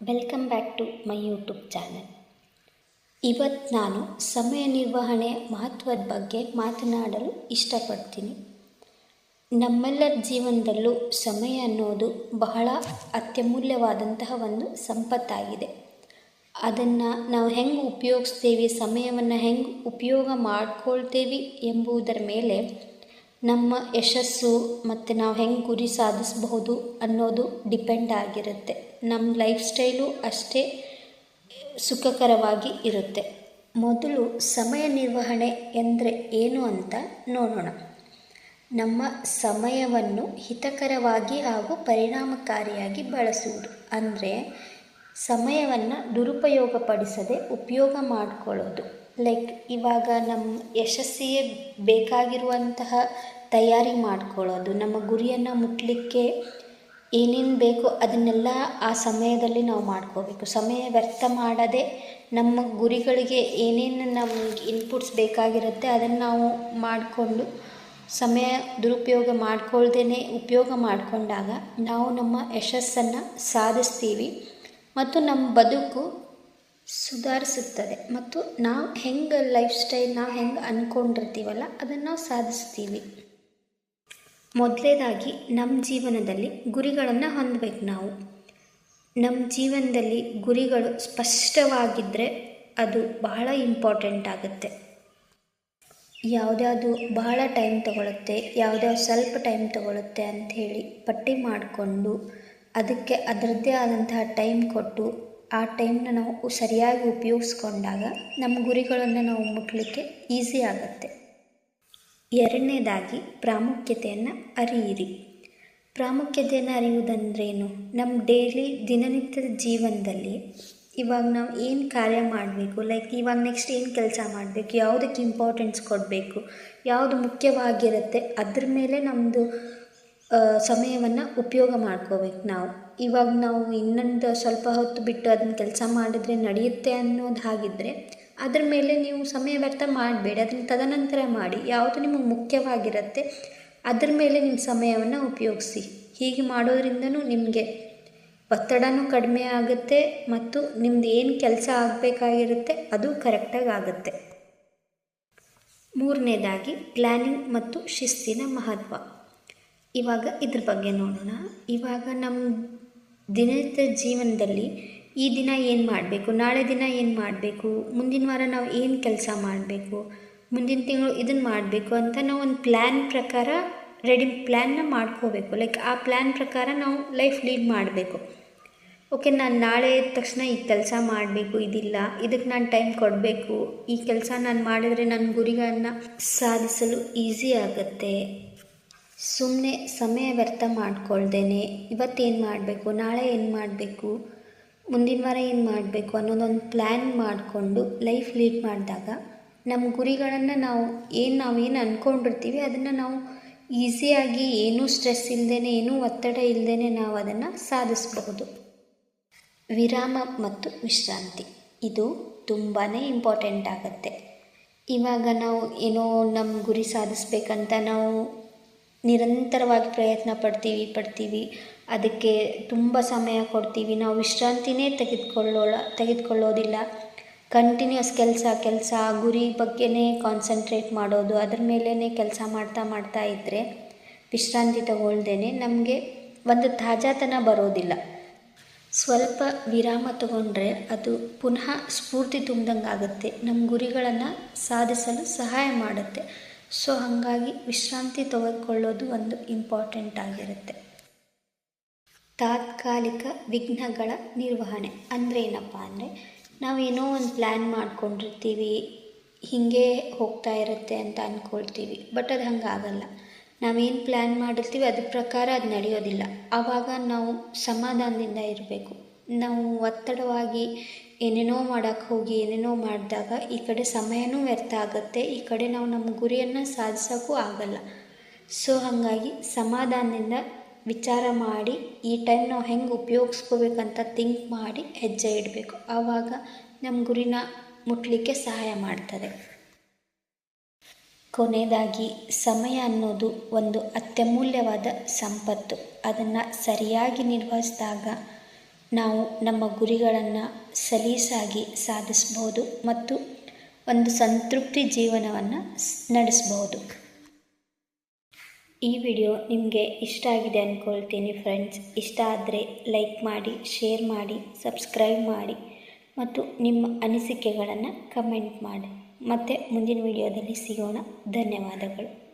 Welcome back to my YouTube channel ಇವತ್ತು ನಾನು ಸಮಯ ನಿರ್ವಹಣೆ ಮಹತ್ವದ ಬಗ್ಗೆ ಮಾತನಾಡಲು ಇಷ್ಟಪಡ್ತೀನಿ. ನಮ್ಮೆಲ್ಲರ ಜೀವನದಲ್ಲೂ ಸಮಯ ಅನ್ನೋದು ಬಹಳ ಅತ್ಯಮೂಲ್ಯವಾದಂತಹ ಒಂದು ಸಂಪತ್ತಾಗಿದೆ. ಅದನ್ನು ನಾವು ಹೆಂಗೆ ಉಪಯೋಗಿಸ್ತೀವಿ, ಸಮಯವನ್ನು ಹೆಂಗೆ ಉಪಯೋಗ ಮಾಡ್ಕೊಳ್ತೇವೆ ಎಂಬುದರ ಮೇಲೆ ನಮ್ಮ ಯಶಸ್ಸು ಮತ್ತು ನಾವು ಹೆಂಗೆ ಗುರಿ ಸಾಧಿಸಬಹುದು ಅನ್ನೋದು ಡಿಪೆಂಡ್ ಆಗಿರುತ್ತೆ. ನಮ್ಮ ಲೈಫ್ ಸ್ಟೈಲು ಅಷ್ಟೇ ಸುಖಕರವಾಗಿ ಇರುತ್ತೆ. ಮೊದಲು ಸಮಯ ನಿರ್ವಹಣೆ ಎಂದರೆ ಏನು ಅಂತ ನೋಡೋಣ. ನಮ್ಮ ಸಮಯವನ್ನು ಹಿತಕರವಾಗಿ ಹಾಗೂ ಪರಿಣಾಮಕಾರಿಯಾಗಿ ಬಳಸುವುದು. ಅಂದರೆ ಸಮಯವನ್ನು ದುರುಪಯೋಗಪಡಿಸದೆ ಉಪಯೋಗ ಮಾಡಿಕೊಳ್ಳೋದು. ಲೈಕ್ ಇವಾಗ ನಮ್ಮ ಯಶಸ್ಸಿಗೆ ಬೇಕಾಗಿರುವಂತಹ ತಯಾರಿ ಮಾಡ್ಕೊಳ್ಳೋದು, ನಮ್ಮ ಗುರಿಯನ್ನು ಮುಟ್ಟಲಿಕ್ಕೆ ಏನೇನು ಬೇಕೋ ಅದನ್ನೆಲ್ಲ ಆ ಸಮಯದಲ್ಲಿ ನಾವು ಮಾಡ್ಕೋಬೇಕು. ಸಮಯ ವ್ಯರ್ಥ ಮಾಡದೆ ನಮ್ಮ ಗುರಿಗಳಿಗೆ ಏನೇನು ನಮ್ಗೆ ಇನ್ಪುಟ್ಸ್ ಬೇಕಾಗಿರುತ್ತೆ ಅದನ್ನು ನಾವು ಮಾಡಿಕೊಂಡು ಸಮಯ ದುರುಪಯೋಗ ಮಾಡ್ಕೊಳ್ದೇ ಉಪಯೋಗ ಮಾಡಿಕೊಂಡಾಗ ನಾವು ನಮ್ಮ ಯಶಸ್ಸನ್ನು ಸಾಧಿಸ್ತೀವಿ ಮತ್ತು ನಮ್ಮ ಬದುಕು ಸುಧಾರಿಸುತ್ತದೆ. ಮತ್ತು ನಾವು ಹೆಂಗೆ ಲೈಫ್ ಸ್ಟೈಲ್ ನಾವು ಹೆಂಗೆ ಅಂದ್ಕೊಂಡಿರ್ತೀವಲ್ಲ ಅದನ್ನು ನಾವು ಸಾಧಿಸ್ತೀವಿ. ಮೊದಲೇದಾಗಿ ನಮ್ಮ ಜೀವನದಲ್ಲಿ ಗುರಿಗಳನ್ನು ಹೊಂದಬೇಕು ನಾವು. ನಮ್ಮ ಜೀವನದಲ್ಲಿ ಗುರಿಗಳು ಸ್ಪಷ್ಟವಾಗಿದ್ದರೆ ಅದು ಬಹಳ ಇಂಪಾರ್ಟೆಂಟ್ ಆಗುತ್ತೆ. ಯಾವುದ್ಯಾವುದು ಬಹಳ ಟೈಮ್ ತಗೊಳುತ್ತೆ, ಯಾವುದ್ಯಾವ್ದು ಸ್ವಲ್ಪ ಟೈಮ್ ತಗೊಳುತ್ತೆ ಅಂಥೇಳಿ ಪಟ್ಟಿ ಮಾಡಿಕೊಂಡು ಅದಕ್ಕೆ ಅದರದ್ದೇ ಆದಂತಹ ಟೈಮ್ ಕೊಟ್ಟು ಆ ಟೈಮ್ನ ನಾವು ಸರಿಯಾಗಿ ಉಪಯೋಗಿಸ್ಕೊಂಡಾಗ ನಮ್ಮ ಗುರಿಗಳನ್ನು ನಾವು ಮುಟ್ಟಲಿಕ್ಕೆ ಈಸಿ ಆಗುತ್ತೆ. ಎರಡನೇದಾಗಿ ಪ್ರಾಮುಖ್ಯತೆಯನ್ನು ಅರಿಯಿರಿ. ಪ್ರಾಮುಖ್ಯತೆಯನ್ನು ಅರಿಯುವುದಂದ್ರೇನು? ನಮ್ಮ ಡೈಲಿ ದಿನನಿತ್ಯದ ಜೀವನದಲ್ಲಿ ಇವಾಗ ನಾವು ಏನು ಕಾರ್ಯ ಮಾಡಬೇಕು? ಲೈಕ್ ಇವಾಗ ನೆಕ್ಸ್ಟ್ ಏನು ಕೆಲಸ ಮಾಡಬೇಕು? ಯಾವುದಕ್ಕೆ ಇಂಪಾರ್ಟೆನ್ಸ್ ಕೊಡಬೇಕು? ಯಾವುದು ಮುಖ್ಯವಾಗಿರುತ್ತೆ? ಅದ್ರ ಮೇಲೆ ನಮ್ಮದು ಸಮಯವನ್ನು ಉಪಯೋಗ ಮಾಡ್ಕೋಬೇಕು ನಾವು. ಇವಾಗ ನಾವು ಇನ್ನೊಂದು ಸ್ವಲ್ಪ ಹೊತ್ತು ಬಿಟ್ಟು ಅದನ್ನ ಕೆಲಸ ಮಾಡಿದ್ರೆ ನಡೆಯುತ್ತೆ ಅನ್ನೋದು ಹಾಗಿದ್ದರೆ ಅದ್ರ ಮೇಲೆ ನೀವು ಸಮಯ ವ್ಯರ್ಥ ಮಾಡಬೇಡಿ. ಅದನ್ನು ತದನಂತರ ಮಾಡಿ. ಯಾವುದು ನಿಮಗೆ ಮುಖ್ಯವಾಗಿರುತ್ತೆ, ಅದ್ರ ಮೇಲೆ ನಿಮ್ಮ ಸಮಯವನ್ನು ಉಪಯೋಗಿಸಿ. ಹೀಗೆ ಮಾಡೋದ್ರಿಂದನೂ ನಿಮಗೆ ಒತ್ತಡನೂ ಕಡಿಮೆ ಆಗುತ್ತೆ ಮತ್ತು ನಿಮ್ದು ಏನು ಕೆಲಸ ಆಗಬೇಕಾಗಿರುತ್ತೆ ಅದು ಕರೆಕ್ಟಾಗಿ ಆಗುತ್ತೆ. ಮೂರನೇದಾಗಿ ಪ್ಲ್ಯಾನಿಂಗ್ ಮತ್ತು ಶಿಸ್ತಿನ ಮಹತ್ವ. ಇವಾಗ ಇದ್ರ ಬಗ್ಗೆ ನೋಡೋಣ. ಇವಾಗ ನಮ್ಮ ದಿನನಿತ್ಯ ಜೀವನದಲ್ಲಿ ಈ ದಿನ ಏನು ಮಾಡಬೇಕು? ನಾಳೆ ದಿನ ಏನು ಮಾಡಬೇಕು? ಮುಂದಿನ ವಾರ ನಾವು ಏನು ಕೆಲಸ ಮಾಡಬೇಕು? ಮುಂದಿನ ತಿಂಗಳು ಇದನ್ನು ಮಾಡಬೇಕು ಅಂತ ನಾವು ಒಂದು ಪ್ಲ್ಯಾನ್ ಪ್ರಕಾರ ರೆಡಿ ಪ್ಲ್ಯಾನ್ನ ಮಾಡ್ಕೋಬೇಕು. ಲೈಕ್ ಆ ಪ್ಲ್ಯಾನ್ ಪ್ರಕಾರ ನಾವು ಲೈಫ್ ಲೀಡ್ ಮಾಡಬೇಕು. ಓಕೆ ನಾನು ನಾಳೆ ತಕ್ಷಣ ಈ ಕೆಲಸ ಮಾಡಬೇಕು, ಇದಿಲ್ಲ. ಇದಕ್ಕೆ ನಾನು ಟೈಮ್ ಕೊಡಬೇಕು. ಈ ಕೆಲಸ ನಾನು ಮಾಡಿದರೆ ನನ್ನ ಗುರಿಗಳನ್ನು ಸಾಧಿಸಲು ಈಸಿ ಆಗುತ್ತೆ. ಸುಮ್ಮನೆ ಸಮಯ ವ್ಯರ್ಥ ಮಾಡ್ಕೊಳ್ದೇನೆ. ಇವತ್ತೇನು ಮಾಡಬೇಕು? ನಾಳೆ ಏನು ಮಾಡಬೇಕು? ಮುಂದಿನ ವಾರ ಏನು ಮಾಡಬೇಕು ಅನ್ನೋದೊಂದು ಪ್ಲ್ಯಾನ್ ಮಾಡಿಕೊಂಡು ಲೈಫ್ ಲೀಡ್ ಮಾಡಿದಾಗ ನಮ್ಮ ಗುರಿಗಳನ್ನು ನಾವು ಏನು ನಾವೇನು ಅಂದ್ಕೊಂಡಿರ್ತೀವಿ ಅದನ್ನು ನಾವು ಈಸಿಯಾಗಿ ಏನೂ ಸ್ಟ್ರೆಸ್ ಇಲ್ಲದೇ ಏನೂ ಒತ್ತಡ ಇಲ್ಲದೇ ನಾವು ಅದನ್ನು ಸಾಧಿಸಬಹುದು. ವಿರಾಮ ಮತ್ತು ವಿಶ್ರಾಂತಿ. ಇದು ತುಂಬಾ ಇಂಪಾರ್ಟೆಂಟ್ ಆಗುತ್ತೆ. ಇವಾಗ ನಾವು ಏನೋ ನಮ್ಮ ಗುರಿ ಸಾಧಿಸ್ಬೇಕಂತ ನಾವು ನಿರಂತರವಾಗಿ ಪ್ರಯತ್ನ ಪಡ್ತೀವಿ ಪಡ್ತೀವಿ. ಅದಕ್ಕೆ ತುಂಬ ಸಮಯ ಕೊಡ್ತೀವಿ. ನಾವು ವಿಶ್ರಾಂತಿನೇ ತೆಗೆದುಕೊಳ್ಳೋಳ, ತೆಗೆದುಕೊಳ್ಳೋದಿಲ್ಲ. ಕಂಟಿನ್ಯೂಸ್ ಕೆಲಸ ಕೆಲಸ, ಗುರಿ ಬಗ್ಗೆನೇ ಕಾನ್ಸಂಟ್ರೇಟ್ ಮಾಡೋದು, ಅದ್ರ ಮೇಲೇ ಕೆಲಸ ಮಾಡ್ತಾ ಮಾಡ್ತಾ ಇದ್ದರೆ ವಿಶ್ರಾಂತಿ ತಗೊಳ್ದೇ ನಮಗೆ ಒಂದು ತಾಜಾತನ ಬರೋದಿಲ್ಲ. ಸ್ವಲ್ಪ ವಿರಾಮ ತಗೊಂಡ್ರೆ ಅದು ಪುನಃ ಸ್ಫೂರ್ತಿ ತುಂಬ್ದಂಗೆ ಆಗುತ್ತೆ ನಮ್ಮ ಗುರಿಗಳನ್ನು ಸಾಧಿಸಲು ಸಹಾಯ ಮಾಡುತ್ತೆ. ಸೊ ಹಾಗಾಗಿ ವಿಶ್ರಾಂತಿ ತೆಗೆದುಕೊಳ್ಳೋದು ಒಂದು ಇಂಪಾರ್ಟೆಂಟ್ ಆಗಿರುತ್ತೆ. ತಾತ್ಕಾಲಿಕ ವಿಘ್ನಗಳ ನಿರ್ವಹಣೆ. ಅಂದರೆ ಏನಪ್ಪ ಅಂದರೆ, ನಾವೇನೋ ಒಂದು ಪ್ಲ್ಯಾನ್ ಮಾಡ್ಕೊಂಡಿರ್ತೀವಿ, ಹೀಗೆ ಹೋಗ್ತಾ ಇರುತ್ತೆ ಅಂತ ಅಂದ್ಕೊಳ್ತೀವಿ ಬಟ್ ಅದು ಹಂಗೆ ಆಗಲ್ಲ ನಾವೇನು ಪ್ಲ್ಯಾನ್ ಮಾಡಿರ್ತೀವಿ, ಅದ್ರ ಪ್ರಕಾರ ಅದು ನಡೆಯೋದಿಲ್ಲ. ಆವಾಗ ನಾವು ಸಮಾಧಾನದಿಂದ ಇರಬೇಕು. ನಾವು ಒತ್ತಡವಾಗಿ ಏನೇನೋ ಮಾಡೋಕ್ಕೆ ಹೋಗಿ, ಏನೇನೋ ಮಾಡಿದಾಗ ಈ ಕಡೆ ಸಮಯನೂ ವ್ಯರ್ಥ ಆಗುತ್ತೆ, ಈ ಕಡೆ ನಾವು ನಮ್ಮ ಗುರಿಯನ್ನು ಸಾಧಿಸೋಕ್ಕೂ ಆಗಲ್ಲ. ಸೊ ಹಾಗಾಗಿ ಸಮಾಧಾನದಿಂದ ವಿಚಾರ ಮಾಡಿ ಈ ಟೈಮ್ ನಾವು ಹೆಂಗೆ ಉಪಯೋಗಿಸ್ಕೋಬೇಕಂತ ಥಿಂಕ್ ಮಾಡಿ ಹೆಜ್ಜೆ ಇಡಬೇಕು. ಆವಾಗ ನಮ್ಮ ಗುರಿನ ಮುಟ್ಟಲಿಕ್ಕೆ ಸಹಾಯ ಮಾಡ್ತದೆ. ಕೊನೆಯದಾಗಿ ಸಮಯ ಅನ್ನೋದು ಒಂದು ಅತ್ಯಮೂಲ್ಯವಾದ ಸಂಪತ್ತು. ಅದನ್ನು ಸರಿಯಾಗಿ ನಿರ್ವಹಿಸಿದಾಗ ನಾವು ನಮ್ಮ ಗುರಿಗಳನ್ನು ಸಲೀಸಾಗಿ ಸಾಧಿಸ್ಬೋದು ಮತ್ತು ಒಂದು ಸಂತೃಪ್ತಿ ಜೀವನವನ್ನು ನಡೆಸ್ಬೋದು. ಈ ವಿಡಿಯೋ ನಿಮಗೆ ಇಷ್ಟ ಆಗಿದೆ ಅಂದ್ಕೊಳ್ತೀನಿ ಫ್ರೆಂಡ್ಸ್ ಇಷ್ಟ ಆದರೆ ಲೈಕ್ ಮಾಡಿ ಶೇರ್ ಮಾಡಿ ಸಬ್ಸ್ಕ್ರೈಬ್ ಮಾಡಿ ಮತ್ತು ನಿಮ್ಮ ಅನಿಸಿಕೆಗಳನ್ನು ಕಮೆಂಟ್ ಮಾಡಿ. ಮತ್ತು ಮುಂದಿನ ವಿಡಿಯೋದಲ್ಲಿ ಸಿಗೋಣ. ಧನ್ಯವಾದಗಳು.